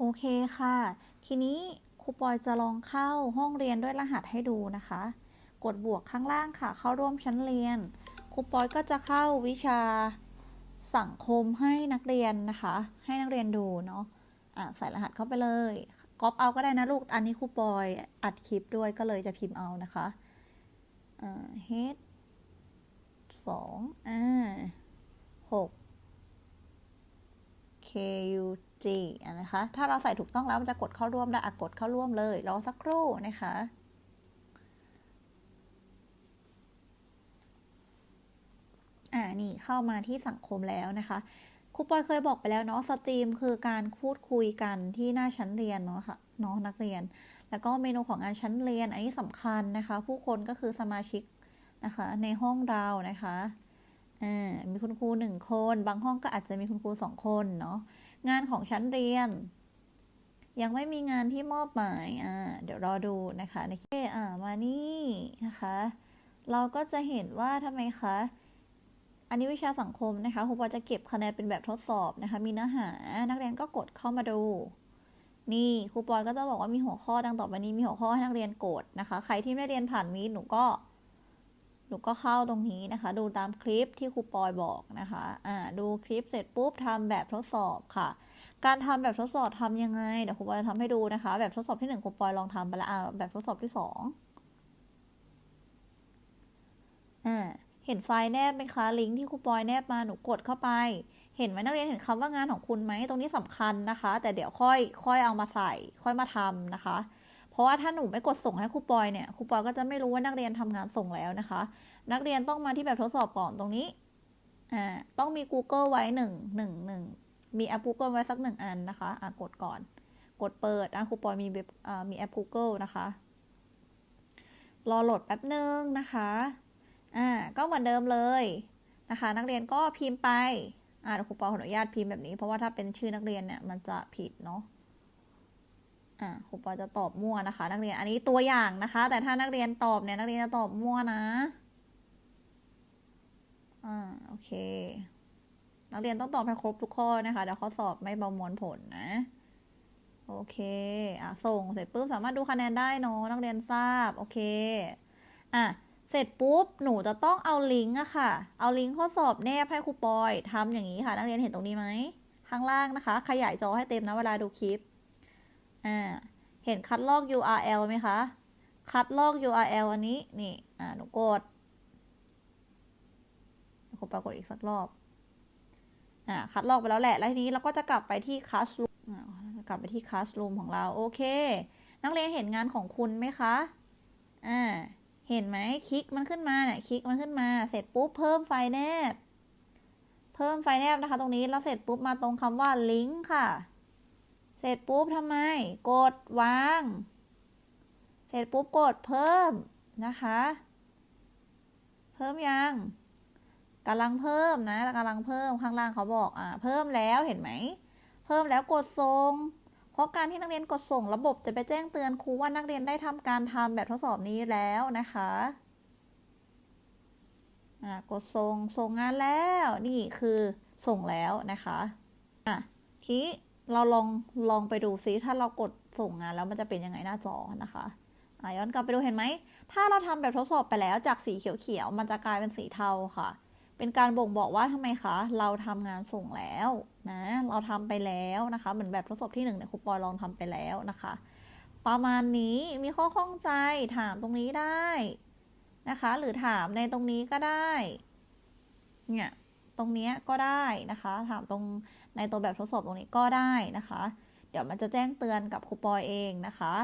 โอเคค่ะ ทีนี้ครูปอยจะลองเข้าห้องเรียนด้วยรหัสให้ดูนะคะ กดบวกข้างล่างค่ะ เข้าร่วมชั้นเรียน ครูปอยก็จะเข้าวิชาสังคมให้นักเรียนนะคะ ให้นักเรียนดูเนาะอะใส่รหัสเข้าไปเลยก๊อปเอาก็ได้นะลูก อันนี้ครูปอยอัดคลิปด้วยก็เลยจะพิมพ์เอานะคะอ่า head สองอ่าหก KUG นะคะ ถ้าเราใส่ถูกต้องแล้วมันจะกดเข้าร่วมได้กดเข้าร่วมเลย รอสักครู่นะคะอ่านี่เข้ามาที่สังคมแล้วนะคะครูปอยเคยบอกไปแล้วเนาะสตรีมคือการพูดคุยกันที่หน้าชั้นเรียนเนาะค่ะเนาะนักเรียน แล้วก็เมนูของงานชั้นเรียน อันนี้สำคัญนะคะ ผู้คนก็คือสมาชิกนะคะ ในห้องเรานะคะ มีคุณครูหนึ่งคน บางห้องก็อาจจะมีคุณครูสองคนเนาะ งานของชั้นเรียน ยังไม่มีงานที่มอบหมาย อ่า เดี๋ยวรอดูนะคะในเคอ่า มานี่นะคะ เราก็จะเห็นว่าทำไมคะ อันนี้วิชาสังคมนะคะครูปอจะเก็บคะแนนเป็นแบบทดสอบนะคะ มีเนื้อหา นักเรียนก็กดเข้ามาดู นี่ครูปอยก็จะบอกว่ามีหัวข้อดังต่อไปนี้ มีหัวข้อให้นักเรียนกดนะคะ ใครที่ไม่เรียนผ่านมีหนูก็ หนูก็เข้าตรงนี้นะคะ ดูตามคลิปที่ครูปอยบอกนะคะอ่าดูคลิปเสร็จปุ๊บทำแบบทดสอบค่ะ การทำแบบทดสอบทำยังไงเดี๋ยวครูปอยทำให้ดูนะคะ แบบทดสอบที่หนึ่งครูปอยลองทำไปแล้วอ่าแบบทดสอบที่สองอ่าเห็นไฟล์แนบไหมคะลิงก์ที่ครูปอยแนบมาหนูกดเข้าไป เห็นไหมนักเรียนเห็นคำว่างานของคุณไหมตรงนี้สำคัญนะคะ แต่เดี๋ยวค่อยค่อยเอามาใส่ ค่อยมาทำนะคะ ราะว่าถ้าหนูไม่กดส่งให้ครูปอยเนี่ยครูปอยก็จะไม่รู้ว่านักเรียนทำงานส่งแล้วนะคะ นักเรียนต้องมาที่แบบทดสอบก่อนตรงนี้อ่าต้องมี Google ไว้หนึ่งหนึ่งหนึ่งมีแอป Google ไว้สักหนึ่งอันนะคะอ่ากดก่อน กดเปิดอะครูปอยมีเว็บอ่ามีแอป Google นะคะรอโหลดแป๊บหนึ่งนะคะอ่าก็เหมือนเดิมเลยนะคะ นักเรียนก็พิมพ์ไปอ่าครูปอขออนุญาตพิมพ์แบบนี้ เพราะว่าถ้าเป็นชื่อนักเรียนเนี่ยมันจะผิดเนาะ อ่าครูปอจะตอบมั่วนะคะ นักเรียนอันนี้ตัวอย่างนะคะ แต่ถ้านักเรียนตอบเนี่ยนักเรียนจะตอบมั่วนะอ่าโอเค นักเรียนต้องตอบให้ครบทุกข้อนะคะเดี๋ยวเขาสอบไม่ประมวลผลนะโอเคอะส่งเสร็จปุ๊บสามารถดูคะแนนได้เนาะนักเรียนทราบโอเคอะเสร็จปุ๊บ หนูจะต้องเอาลิงก์อะค่ะ เอาลิงก์ข้อสอบแนบให้ครูปอยทำอย่างนี้ค่ะ นักเรียนเห็นตรงนี้ไหม ข้างล่างนะคะ ขยายจอให้เต็มนะเวลาดูคลิป อ่าเห็นคัดลอก URL ไหมคะ คัดลอก URL อันนี้ นี่ อ่า หนูกดครูปรากฏอีกสักรอบ อ่า คัดลอกไปแล้วแหละ แล้วทีนี้เราก็จะกลับไปที่ classroom กลับไปที่ classroom ของเรา โอเค นักเรียนเห็นงานของคุณไหมคะ อ่า เห็นไหม คลิกมันขึ้นมาเนี่ยคลิกมันขึ้นมา เสร็จปุ๊บ เพิ่มไฟแนบ เพิ่มไฟแนบนะคะ ตรงนี้ แล้วเสร็จปุ๊บ มาตรงคำว่าลิงก์ค่ะ เสร็จปุ๊บทำไม กดวาง เสร็จปุ๊บกดเพิ่มนะคะ เพิ่มยังกำลังเพิ่มนะกำลังเพิ่มข้างล่างเขาบอกอ่าเพิ่มแล้วเห็นไหม เพิ่มแล้วกดส่ง เพราะการที่นักเรียนกดส่งระบบจะไปแจ้งเตือนครูว่านักเรียนได้ทำการทำแบบทดสอบนี้แล้วนะคะอ่ากดส่งส่งงานแล้วนี่คือส่งแล้วนะคะอะทีนี้ เราลองลองไปดูซิถ้าเรากดส่งงานแล้วมันจะเป็นยังไงหน้าจอนะคะอะย้อนกลับไปดูเห็นไหม ถ้าเราทำแบบทดสอบไปแล้วจากสีเขียวๆ มันจะกลายเป็นสีเทาค่ะ เป็นการบ่งบอกว่าทำไมคะ เราทำงานส่งแล้วนะ เราทำไปแล้วนะคะ เหมือนแบบทดสอบที่หนึ่งเนี่ยครูปอยลองทำไปแล้วนะคะ ประมาณนี้มีข้อข้องใจถามตรงนี้ได้นะคะ หรือถามในตรงนี้ก็ได้ เนี่ย ตรงนี้ก็ได้นะคะ ถามตรงในตัวแบบทดสอบตรงนี้ก็ได้นะคะ เดี๋ยวมันจะแจ้งเตือนกับครูปอยเองนะคะ